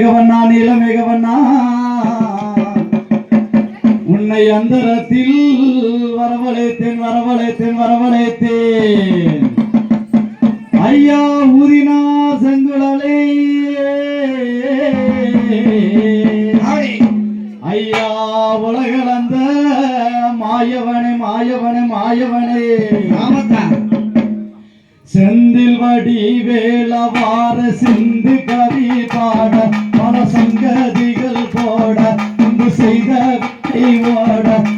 மேகவண்ணா நீல மேகவண்ணா. உன்னை அந்தரத்தில் வரவழைத்தேன் வரவழைத்தேன் வரவழைத்தேன். ஐயா ஊதினா செங்குழலே. ஐயா உலகளந்த மாயவனே மாயவனே மாயவனே. செந்தில் வடி வேளவார சிந்து கவி பாட சங்கதிகள் போட இங்கு செய்த வித்தை ஓட.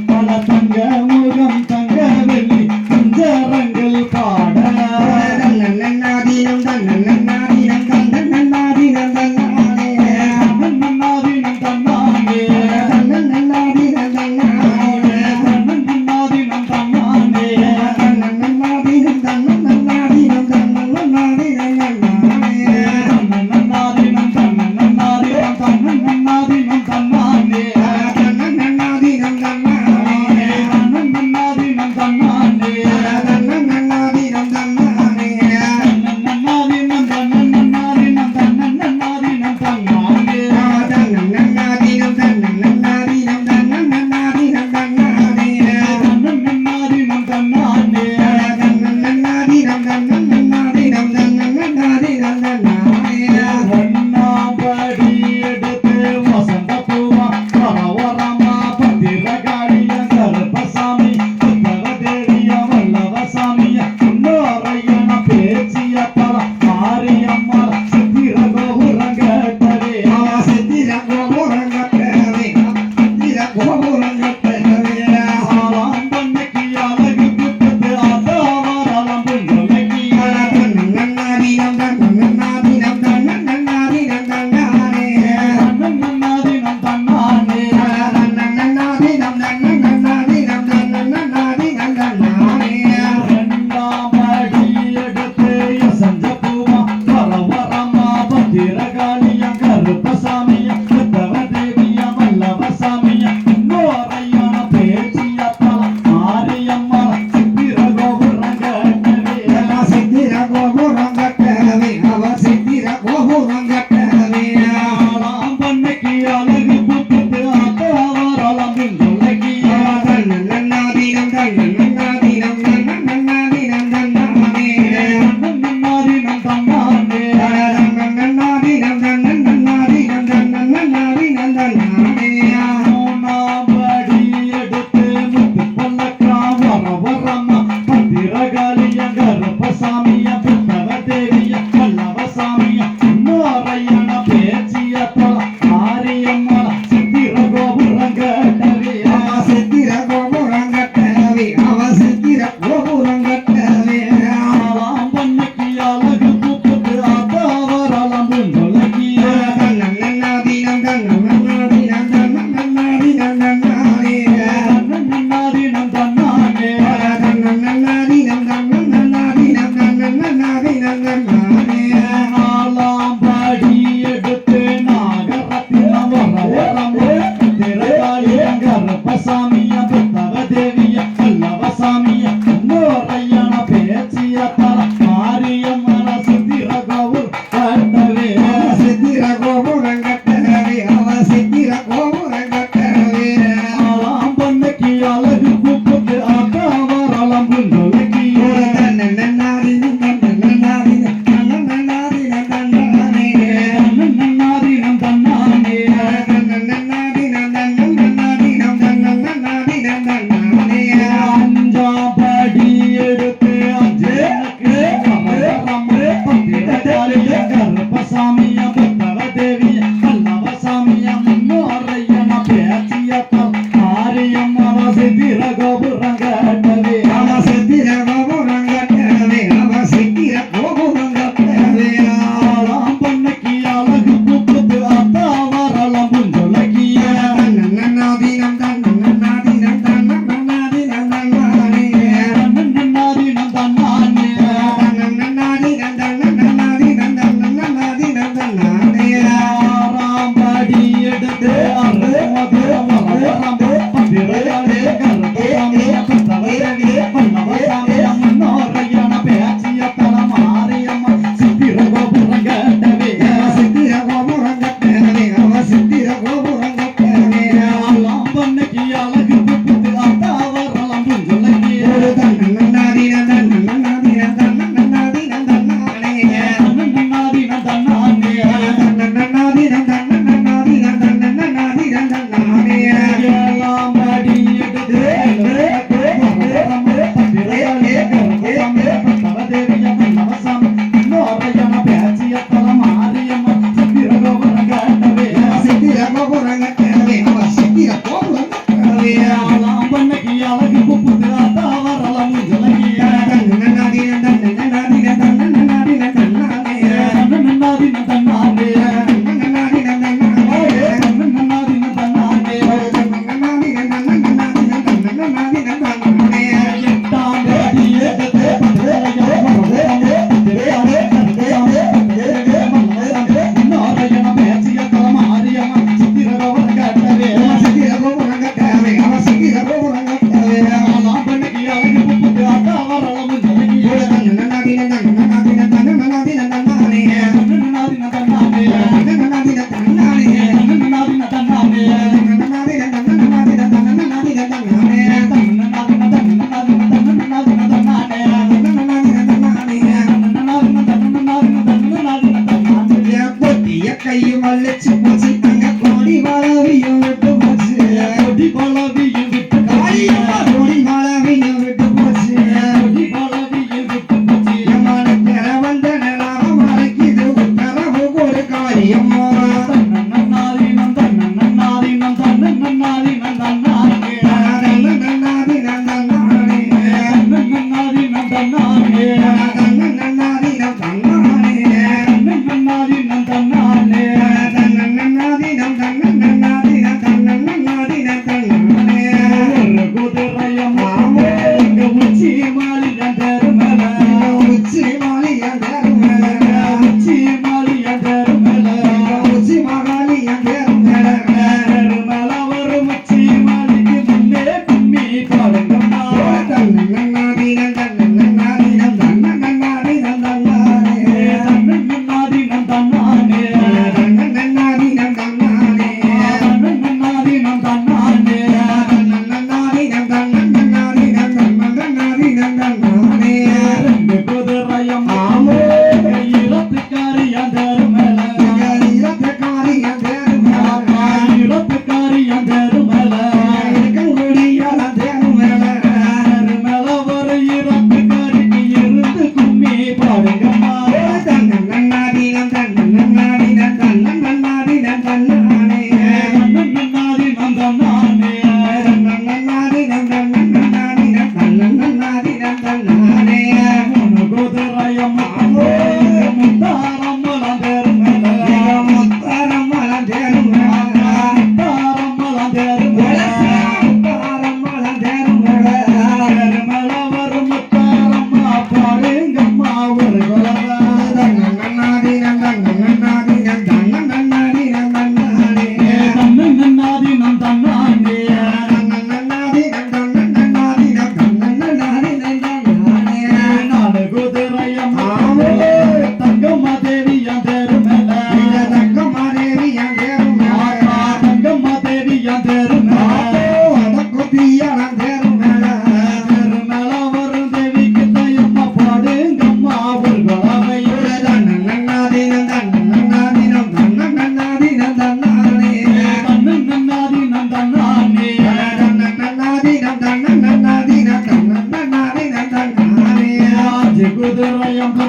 Yeah.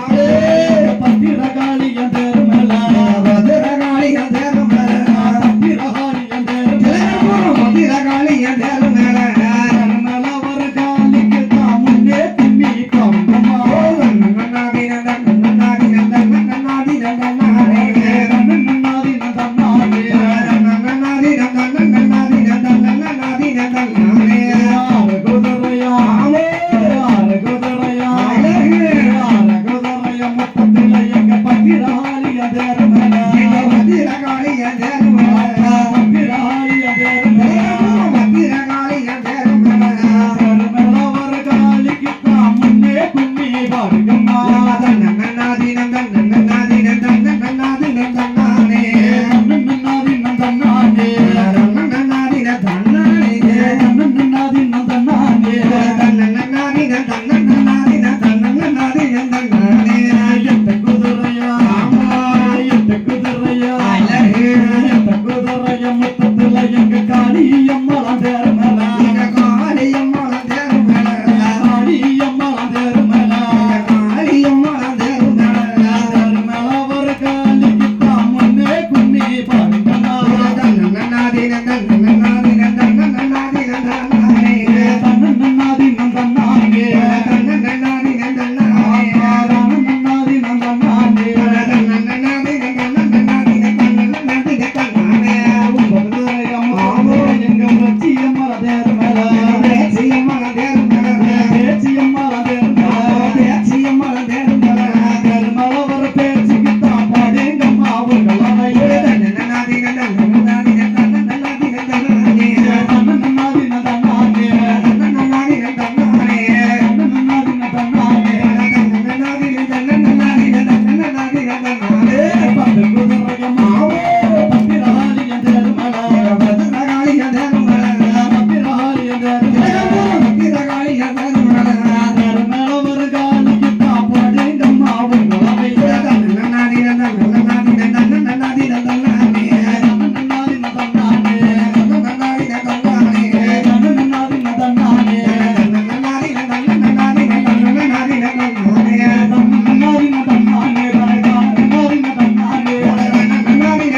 Aê,